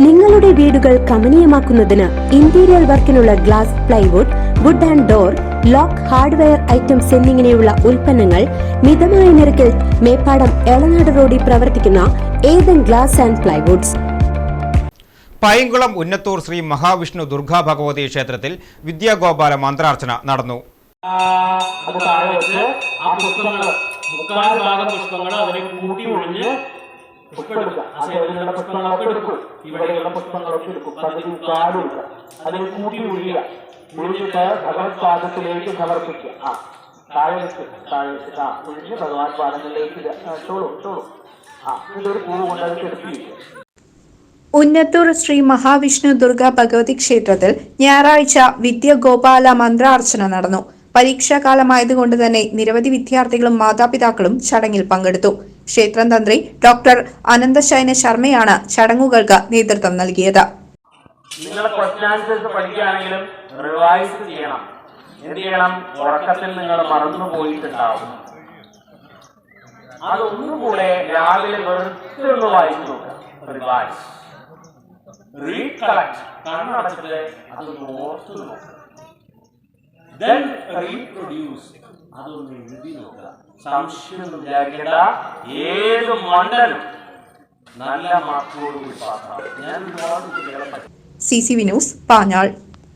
നിങ്ങളുടെ വീടുകൾ കമനീയമാക്കുന്നതിന് interior വർക്കിനുള്ള glass plywood wood and door lock hardware items എന്നിങ്ങനെയുള്ള ഉൽപ്പന്നങ്ങൾ മിതമായ നിരക്കിൽ മേപ്പാടം എളനാട് റോഡിൽ പ്രവർത്തിക്കുന്ന Ethan glass and plywoods Painkulam Unnathur Shri Mahavishnu Durga Bhagavathi ക്ഷേത്രത്തിൽ വിദ്യാഗോപാല മന്ത്രാർച്ചന നടന്നു. അത് താഴെ വെച്ച് ആ പുഷ്പങ്ങൾ മുക്കാൽ ഭാഗം പുഷ്പങ്ങൾ അതിനെ കൂട്ടി ഒഴിഞ്ഞ് പുഷ്പമെടുക്കുക. ആ സൈഡിലുള്ള പുഷ്പങ്ങളൊക്കെ എടുക്കും. ഇവിടെയുള്ള പുഷ്പങ്ങളൊക്കെ എടുക്കും. മുക്കാലും എടുക്കുക അതിനെ കൂട്ടി ഒഴിയുക ഒഴിഞ്ഞിട്ട് ഭഗവത് പാദത്തിലേക്ക് സമർപ്പിക്കുക. ആ താഴെ വെച്ച് താഴെ വെച്ചിട്ട് ആ ഒഴിഞ്ഞ് ഭഗവാൻ പാദങ്ങളിലേക്ക് ഇട്ടോളൂ ഇട്ടോളൂ. ആ ഇതൊരു പൂവ് കൊണ്ട് അത് കെടുത്തിരിക്കുക. ഉന്നത്തൂർ ശ്രീ മഹാവിഷ്ണു ദുർഗ ഭഗവതി ക്ഷേത്രത്തിൽ ഞായറാഴ്ച വിദ്യഗോപാല മന്ത്രാർച്ചന നടന്നു. പരീക്ഷാകാലമായതുകൊണ്ട് തന്നെ നിരവധി വിദ്യാർത്ഥികളും മാതാപിതാക്കളും ചടങ്ങിൽ പങ്കെടുത്തു. ക്ഷേത്രം തന്ത്രി ഡോക്ടർ അനന്തശയന ശർമ്മയാണ് ചടങ്ങുകൾക്ക് നേതൃത്വം നൽകിയത്. അതൊന്നുകൂടെ രാവിലെ വെറുതെ വായിച്ചു നോക്കാം. ദെൻ റീപ്രൊഡ്യൂസ് അതൊന്ന് എഴുതി നോക്കുക. സംശയമൊന്നും വിചാരിക്കേണ്ട ഏത് മണ്ഡലം നല്ല മാർക്കോടുകൂടി പാസ്സാവും. ഞാൻ ഒരുപാട് കുട്ടികളെ പഠിച്ചു C C V news Panjal.